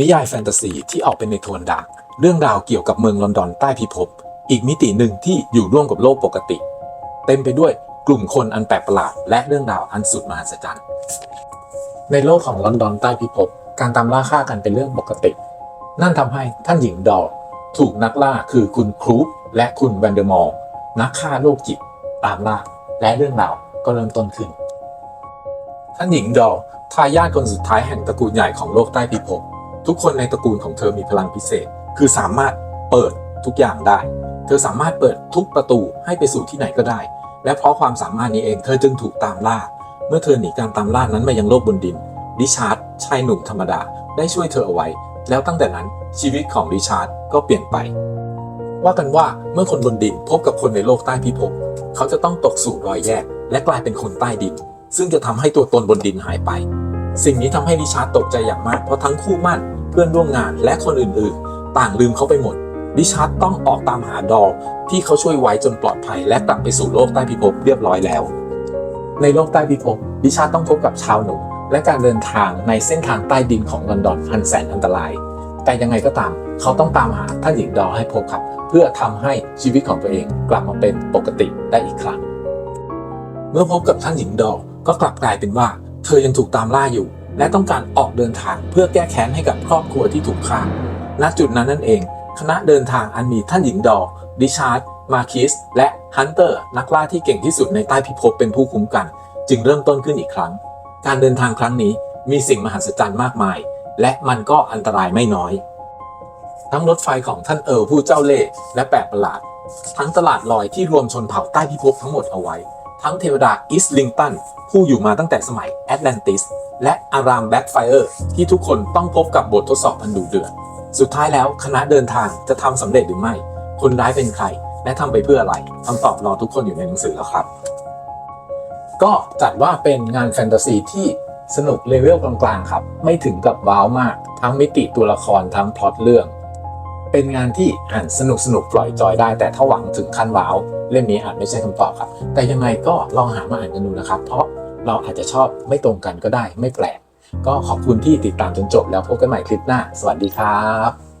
นิยายแฟนตาซีที่ออกเป็นในโทนดาร์กเรื่องราวเกี่ยวกับเมืองลอนดอนใต้พิภพ อีกมิติหนึ่งที่อยู่ร่วมกับโลกปกติ เต็มไปด้วยกลุ่มคนอันแปลกประหลาด และเรื่องราวอันสุดมหัศจรรย์ ในโลกของลอนดอนใต้พิภพ การตามล่าฆ่ากันเป็นเรื่องปกติ นั่นทำให้ท่านหญิงดอลถูกนักล่าคือคุณครูปและคุณแวนเดอร์มอร์นักฆ่าโรคจิตตามล่าและเรื่องราวก็เริ่มต้นขึ้น ท่านหญิงดอลทายาทคนสุดท้ายแห่งตระกูลใหญ่ของโลกใต้พิภพ ทุกคนในตระกูลของเธอมีพลังพิเศษ คือสามารถเปิดทุกอย่างได้ เธอสามารถเปิดทุกประตูให้ไปสู่ที่ไหนก็ได้ และเพราะความสามารถนี้เองเธอจึงถูกตามล่า เมื่อเธอหนีการตามล่านั้นมายังโลกบนดินริชาร์ดชายหนุ่มธรรมดาได้ช่วยเธอเอาไว้ แล้วตั้งแต่นั้นชีวิตของริชาร์ดก็เปลี่ยนไป ว่ากันว่าเมื่อคนบนดินพบกับคนในโลกใต้พิภพเขาจะต้องตกสู่รอยแยก และกลายเป็นคนใต้ดิน ซึ่งจะทำให้ตัวตนบนดินหายไป สิ่งนี้ทำให้ริชาร์ดตกใจอย่างมากเพราะทั้งคู่มั่นเพื่อนร่วมงานและคนอื่นๆ ต่างลืมเขาไปหมดริชาร์ดต้องออกตามหาดอลที่เขาช่วยไว้จนปลอดภัย และกลับไปสู่โลกใต้พิภพเรียบร้อยแล้ว ในโลกใต้พิภพริชาร์ดต้องพบกับชาวหนุ่มและการเดินทางในเส้นทางใต้ดินของลอนดอนอันแสนอันตราย แต่ยังไงก็ตาม เขาต้องตามหาท่านหญิงดอให้พบครับ เพื่อทำให้ชีวิตของตัวเองกลับมาเป็นปกติได้อีกครั้ง เมื่อพบกับท่านหญิงดอก็กลับกลายเป็นว่า เธอยังถูกตามล่าอยู่ และต้องการออกเดินทางเพื่อแก้แค้นให้กับครอบครัวที่ถูกฆ่า ณ จุดนั้นนั่นเอง คณะเดินทางอันมีท่านหญิงดอริชาร์ด มาคิส และฮันเตอร์ นักล่าที่เก่งที่สุดในใต้พิภพเป็นผู้คุ้มกัน จึงเริ่มต้นขึ้นอีกครั้ง การเดินทางครั้งนี้มีสิ่งมหัศจรรย์มากมาย และมันก็อันตรายไม่น้อย ทั้งรถไฟของท่านเอิร์ผู้เจ้าเล่ห์และแปลกประหลาด ทั้งตลาดลอยที่รวมชนเผ่าใต้พิภพทั้งหมดเอาไว้ ทั้งเทวดาอิสลิงตันผู้อยู่มาตั้งแต่สมัยแอตแลนติสและอารามแบ็กไฟเออร์ที่ทุกคนต้องพบกับบททดสอบอันดุเดือด สุดท้ายแล้วคณะเดินทางจะทำสำเร็จหรือไม่ คนร้ายเป็นใคร และทำไปเพื่ออะไรคำตอบรอทุกคนอยู่ในหนังสือแล้วครับ ก็จัดว่าเป็นงานแฟนตาซีที่สนุกเลเวลกลางๆครับ ไม่ถึงกับว้าวมาก ทั้งมิติตัวละครทั้งพล็อตเรื่อง เป็นงานที่อ่านสนุกสนุกปล่อยจอยได้แต่ถ้าหวังถึงขั้นว้าว เล่มนี้อาจไม่ใช่คำตอบครับ แต่ยังไงก็ลองหามาอ่านกันดูนะครับ เพราะเราอาจจะชอบไม่ตรงกันก็ได้ไม่แปลก ก็ขอบคุณที่ติดตามจนจบแล้วพบกันใหม่คลิปหน้า สวัสดีครับ